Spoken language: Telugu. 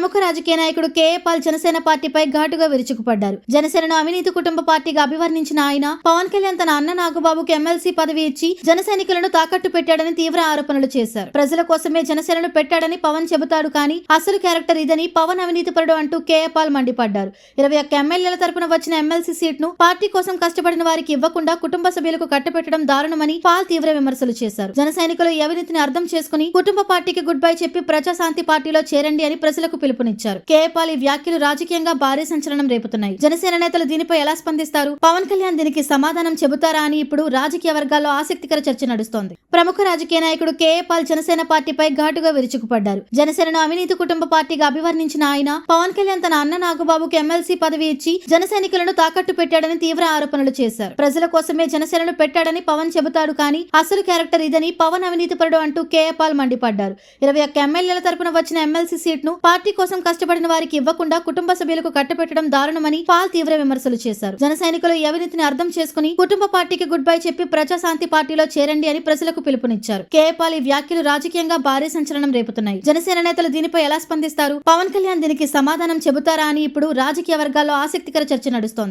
ప్రముఖ రాజకీయ నాయకుడు కేఏ పాల్ జనసేన పార్టీపై ఘాటుగా విరుచుకుపడ్డారు. జనసేనను అవినీతి కుటుంబ పార్టీగా అభివర్ణించిన ఆయన పవన్ కళ్యాణ్ తన అన్న నాగబాబుకు ఎమ్మెల్సీ పదవి ఇచ్చి జనసైనికులను తాకట్టు పెట్టాడని తీవ్ర ఆరోపణలు చేశారు. ప్రజల కోసమే జనసేనను పెట్టాడని పవన్ చెబుతాడు కానీ అసలు క్యారెక్టర్ ఇదని పవన్ అవినీతిపరుడు అంటూ కేఏ పాల్ మండిపడ్డారు. ఇరవై ఒక్క ఎమ్మెల్యేల తరపున వచ్చిన ఎమ్మెల్సీ సీట్ను పార్టీ కోసం కష్టపడిన వారికి ఇవ్వకుండా కుటుంబ సభ్యులకు కట్టపెట్టడం దారుణమని పాల్ తీవ్ర విమర్శలు చేశారు. జనసైనికులు ఈ అవినీతిని అర్థం చేసుకుని కుటుంబ పార్టీకి గుడ్ బై చెప్పి ప్రజాశాంతి పార్టీలో చేరండి అని ప్రజలకు పిలుపునిచ్చారు. కేపాల్ ఈ వ్యాఖ్యలు రాజకీయంగా భారీ సంచలనం రేపుతున్నాయి. జనసేన నేతలు దీనిపై ఎలా స్పందిస్తారు? పవన్ కళ్యాణ్ దీనికి సమాధానం చెబుతారా అని ఇప్పుడు రాజకీయ వర్గాల్లో ఆసక్తికర చర్చ నడుస్తోంది. ప్రముఖ రాజకీయ నాయకుడు కేఏపాల్ జనసేన పార్టీపై ఘాటుగా విరుచుకుపడ్డారు. జనసేనను అవినీతి కుటుంబ పార్టీగా అభివర్ణించిన ఆయన పవన్ కళ్యాణ్ తన అన్న నాగబాబుకు ఎమ్మెల్సీ పదవి ఇచ్చి జనసైనికులను తాకట్టు పెట్టాడని తీవ్ర ఆరోపణలు చేశారు. ప్రజల కోసమే జనసేనను పెట్టాడని పవన్ చెబుతాడు కానీ అసలు క్యారెక్టర్ ఇదని పవన్ అవినీతిపరుడు అంటూ కేఏపాల్ మండిపడ్డారు. ఇరవై ఒక్క ఎమ్మెల్యేల తరపున వచ్చిన ఎమ్మెల్సీ సీట్ను పార్టీ కోసం కష్టపడిన వారికి ఇవ్వకుండా కుటుంబ సభ్యులకు కట్టపెట్టడం దారుణమని పాల్ తీవ్ర విమర్శలు చేశారు. జన సైనికులు ఈ అవినీతిని అర్థం చేసుకుని కుటుంబ పార్టీకి గుడ్ బై చెప్పి ప్రజాశాంతి పార్టీలో చేరండి అని ప్రజలకు పిలుపునిచ్చారు. కేఏపాల్ ఈ వ్యాఖ్యలు రాజకీయంగా భారీ సంచలనం రేపుతున్నాయి. జనసేన నేతలు దీనిపై ఎలా స్పందిస్తారు? పవన్ కళ్యాణ్ దీనికి సమాధానం చెబుతారా అని ఇప్పుడు రాజకీయ వర్గాల్లో ఆసక్తికర చర్చ నడుస్తోంది.